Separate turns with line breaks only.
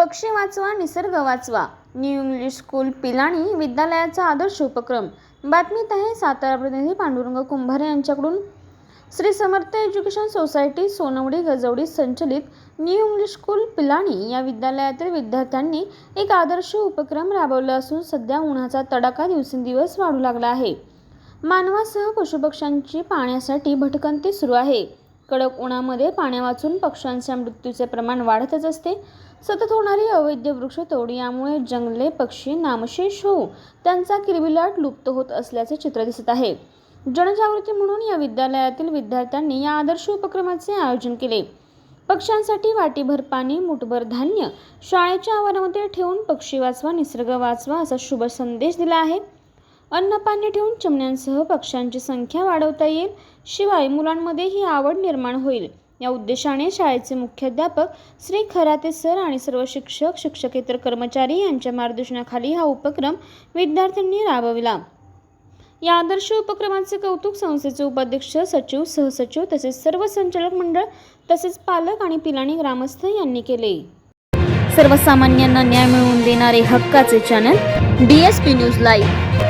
पक्षी वाचवा निसर्ग वाचवा. न्यू इंग्लिश स्कूल पिलाणी विद्यालयाचा आदर्श उपक्रम. बातमीत आहे सातारा प्रतिनिधी पांडुरंग कुंभारे यांच्याकडून. श्री समर्थ एज्युकेशन सोसायटी सोनवडी गजवडी संचलित न्यू इंग्लिश स्कूल पिलाणी या विद्यालयातील विद्यार्थ्यांनी एक आदर्श उपक्रम राबवला असून सध्या उन्हाचा तडाखा दिवसेंदिवस वाढू लागला आहे. मानवासह पशुपक्ष्यांची पाण्यासाठी भटकंती सुरू आहे. कडक उन्हामध्ये पाण्या वाचून पक्ष्यांच्या मृत्यूचे प्रमाण वाढतच असते. सतत होणारी अवैध वृक्षतोड यामुळे जंगले पक्षी नामशेष होऊ त्यांचा किरबिलाट लुप्त होत असल्याचे चित्र दिसत आहे. जनजागृती म्हणून या विद्यालयातील विद्यार्थ्यांनी या आदर्श उपक्रमाचे आयोजन केले. पक्ष्यांसाठी वाटीभर पाणी मुठभर धान्य शाळेच्या आवारामध्ये ठेवून पक्षी वाचवा निसर्ग वाचवा असा शुभ संदेश दिला आहे. अन्नपाणी ठेवून चिमण्यांसह पक्ष्यांची संख्या वाढवता येईल. शिवाय मुलांमध्ये ही आवड निर्माण होईल. या उद्देशाने शाळेचे मुख्याध्यापक श्री खराते सर आणि सर्व शिक्षक शिक्षकेतर कर्मचारी यांच्या मार्गदर्शनाखाली हा उपक्रम विद्यार्थ्यांनी राबविला. या आदर्श उपक्रमाचे कौतुक संस्थेचे उपाध्यक्ष सचिव सहसचिव तसेच सर्व संचालक मंडळ तसेच पालक आणि पिलाणी ग्रामस्थ यांनी केले. सर्वसामान्यांना न्याय मिळवून देणारे हक्काचे channel D S P news live.